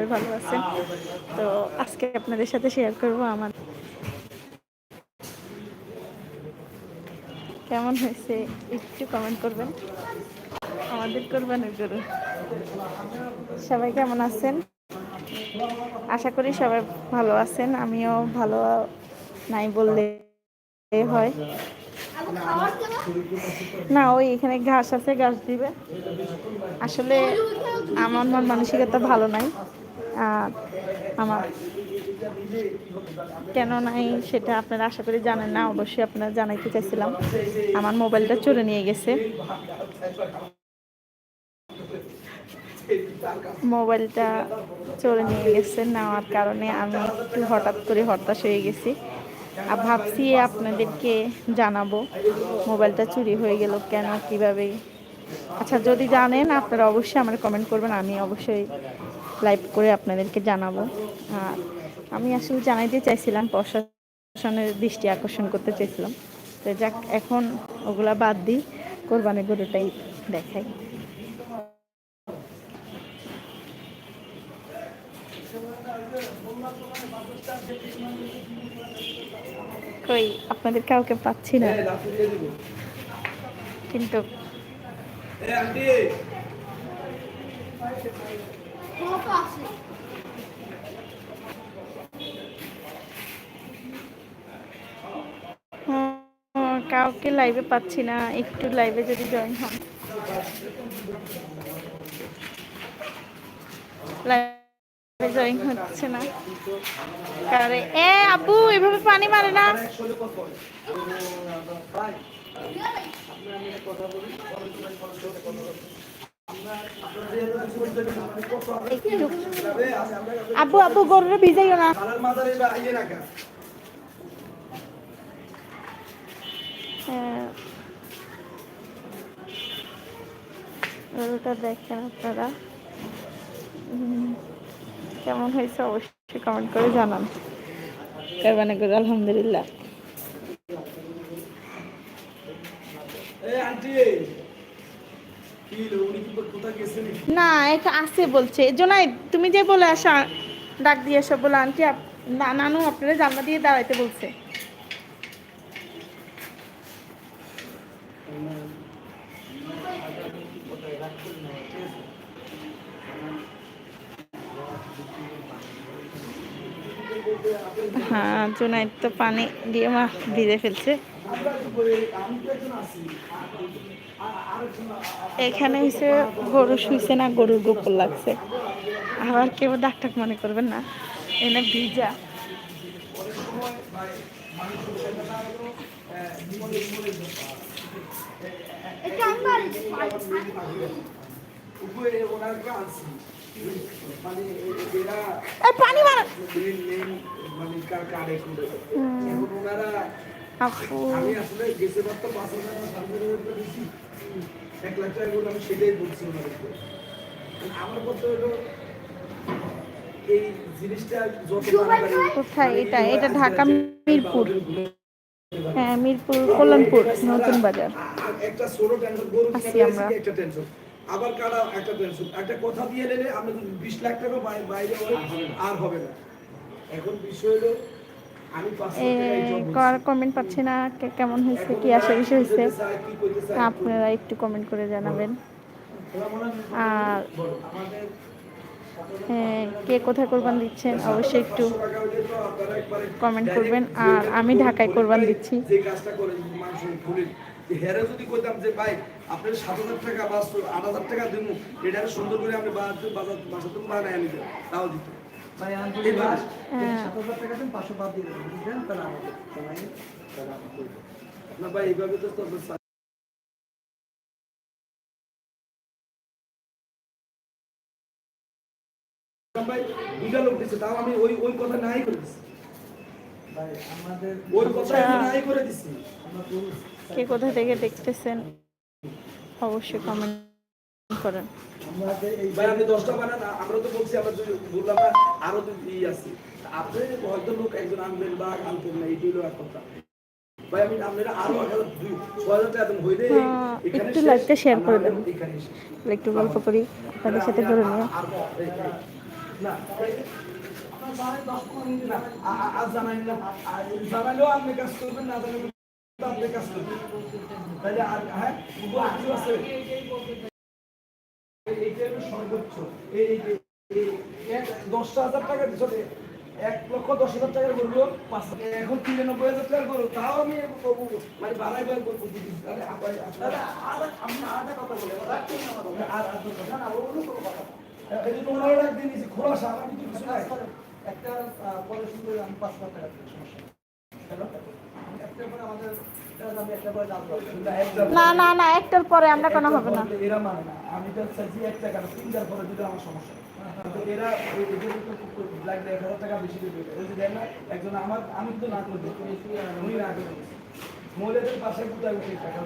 সবাই ভালো আছেন। তো আজকে আপনাদের সাথে শেয়ার করব আমার। কেমন হয়েছে একটু কমেন্ট করবেন। আমাদের কোরবানির গরু। সবাই কেমন আছেন? আশা করি সবাই ভালো আছেন। আমিও ভালো নাই বললে হয়। না, ওই এখানে ঘাস আছে, ঘাস দিবে। আসলে আমার মন মানসিকতা ভালো নাই। আমার কেন নাই সেটা আপনারা আশা করি জানেন না, অবশ্যই আপনারা জানাইতে চাইছিলাম। আমার মোবাইলটা চুরে নিয়ে গেছে। মোবাইলটা চলে নিয়ে গেছে নেওয়ার কারণে আমি একটু হঠাৎ করে হতাশ হয়ে গেছি। আর ভাবছি আপনাদেরকে জানাব, মোবাইলটা চুরি হয়ে গেল কেন, কীভাবে? আচ্ছা যদি জানেন আপনারা অবশ্যই আমার কমেন্ট করবেন, আমি অবশ্যই লাইভ করে আপনাদেরকে জানাব। আর আমি আসলে জানাইতে চাইছিলাম, প্রশাসনের দৃষ্টি আকর্ষণ করতে চাইছিলাম। তো যাক, এখন ওগুলা বাদ দিই কোরবানি গরুটাই দেখাই। কই, আপনাদের কাউকে পাচ্ছি না। কিন্তু কাউকে লাইভে পাচ্ছি না। একটু লাইভে যদি জয়েন হন। লাইভে জয়েন হচ্ছে না। কারে এ আব্বু, এভাবে পানি মারে না। একটু আব্বু আব্বু গরুরে ভিজাইও না। হ্যাঁ। গরুটা দেখেন আপনারা। কেমন হয়েছে অবশ্যই কমেন্ট করে জানান। কারবানে গরু? আলহামদুলিল্লাহ। না এটা আছে বলছে। জোনাই তুমি যে বলে আসা ডাক দিয়ে এসো বলে আন্টি নানু আপনারা জানলা দিয়ে দাঁড়াইতে বলছে। হ্যাঁ জোনাই তো পানি দিয়ে মা ভিজে ফেলছে। এখানে হচ্ছে গরু শুইছে না গরুর গোপর লাগছে। আবার কেউ ডাক্তার মনে করবেন না এনে ভিজা। পানি মার। আপু। আমি আসলে গেছে বার তো পাঁচ হাজার না এক লাখ টাকা করে আমি সেটাই বলছি ওনাদেরকে। আমার কথা হলো এই জিনিসটা যত কোথায়? এটা এটা ঢাকা মিরপুর। হ্যাঁ মিরপুর কল্যাণপুর নতুন বাজার। একটা ষোলো টেনশন গরু কিনা আমরা। একটা টেনশন আবার কাটা একটা টেনশন একটা কথা দিয়ে নিলে আপনি যদি বিশ লাখ টাকা বাইরে আর হবে না। এখন বিষয় হলো কমেন্ট পাচ্ছি না কেমন হয়েছে কি আসা বিষয় হয়েছে? আপনারা একটু কমেন্ট করে জানাবেন। আর হ্যাঁ, কে কোথায় কোরবান দিচ্ছেন অবশ্যই একটু কমেন্ট করবেন। আর আমি ঢাকায় কোরবান দিচ্ছি। হেরে যদি কইতাম যে ভাই সাত হাজার টাকা আট টাকা দিব এটা সুন্দর করে আপনি বাজার বাজার বানায় আনি দিত। ভাই এইভাবে তো ভাই দুইটা লোক দিচ্ছে তাও আমি ওই ওই কথা নাই করে দিছি। ওই কথা নাই করে দিছি। কে কোথা থেকে দেখতেছেন? অবশ্যই কমেন্ট করেন। আমাদের এই ভাই আপনি দশটা বানান আমরা তো বলছি আমরা বললাম না আরও তো আছে। আপনি হয়তো লোক একজন আনবেন বা আনতেন না এইটি হলো এক কথা। ভাই আমি আপনারা আরও দুই ছয় হাজার টাকা হইলে এই- হ্যাঁ, একটু লাইভটা share করে দেন। একটু গল্প করি আপনাদের সাথে ধরে নিয়ে না। জানাইলেও আপনি কাজ করবেন না জানাইলে আপনি কাজ করবেন। তাহলে আর হ্যাঁ আছে? এইটা হলো সর্বোচ্চ এই এই- এই- এই এক- দশটা হাজার টাকা চলে এক লক্ষ দশ হাজার টাকা করল পাঁচ এখন তিরানব্বই হাজার টাকা করল তাও আমি মানে বাড়াই বার করব দিদি তাহলে আর- আপনি আরেকটা কথা বলে আর আর আর দুটো কথা না, অন্য কোনো কথা। এই যে তোমরা ওরা একদিন নিচে খোলাসা আমার কিন্তু কিছু নাই। একটা পরে শুরু আমি পাঁচ লাখ টাকা সমস্যা একটা পরে আমাদের একটা। না। না না একটার পরে আমরা কোনো হবে না? এরা মানে না। আমি তো চাইছি এক টাকা না তিনটার পরে দিলে আমার সমস্যা। এরা এই- এদের তো লাগলে এক হাজার টাকা বেশি দেবে। ওই যে দেয় না একজন আমার আমি তো না উনি না মহিলাদের পাশে কোথায় উঠে টাকা?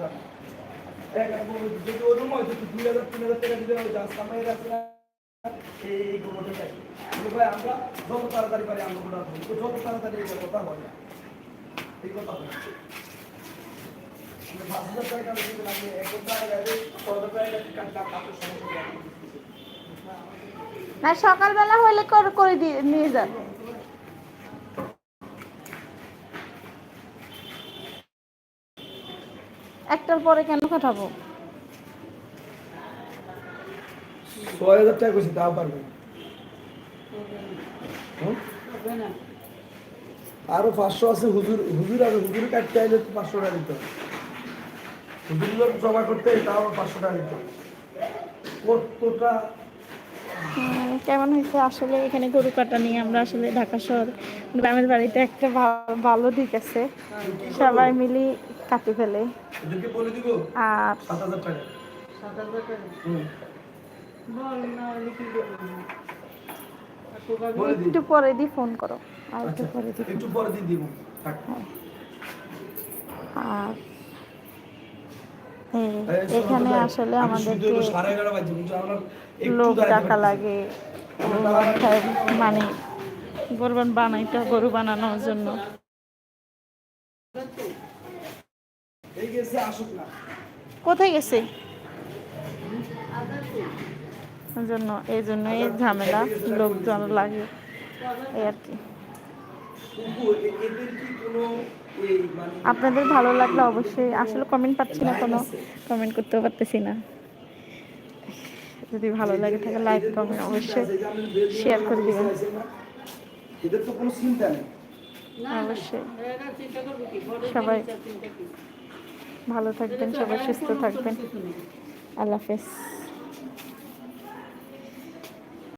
লাগে যদি ওরকম হয়তো দুই হাজার তিন হাজার টাকা দিলে ওই এই গোবরটা চাই। ভাই আমরা যত তাড়াতাড়ি পারি আমরা যত তাড়াতাড়ি কথা হয় না। এই কথা হয় না। সকালবেলা হলে করে করে দিয়ে নিয়ে যান একটার পরে কেন কাটাবো ছয় হাজার টাকা কইছি তাও পারবেন হুম? আরও পাঁচশো আছে হুজুর হুজুর আর হুজুর কাটতে আইলে তো পাঁচশো টাকা দিতে হবে লোক জমা করতে তাও পাঁচশো টাকা দিতে কতটা? কেমন হয়েছে? আসলে এখানে গরু কাটা নিয়ে আমরা আসলে ঢাকা শহর গ্রামের বাড়িতে একটা ভালো দিক আছে। সবাই মিলি কাটি ফেলে। এদেরকে বলে দিব? আর? আর একটু পরে দিয়ে ফোন করো। আর একটু আচ্ছা পরে দিয়ে একটু পরে দিয়ে দিব। আর এই শোনো এখানে আসলে আমি শুধু আমাদেরকে সাড়ে এগারো বাজে বুঝছ আমার একটু লোক ডাকা। লাগে মানে গরবান বানাইতে গরু বানানোর জন্য। কোথায় গেছে? জন্য এই জন্য এই ঝামেলা লোকজন লাগে এই আর কি। আপনাদের ভালো লাগলে অবশ্যই আসলে কমেন্ট পাচ্ছি না কোনো। কমেন্ট করতেও পারতেছি না। যদি ভালো লাগে থাকে লাইক কমেন্ট অবশ্যই শেয়ার করে দিবেন। এদের তো কোনো চিন্তা নেই। অবশ্যই। সবাই? ভালো থাকবেন সবাই সুস্থ থাকবেন। আল্লাহ হাফেজ।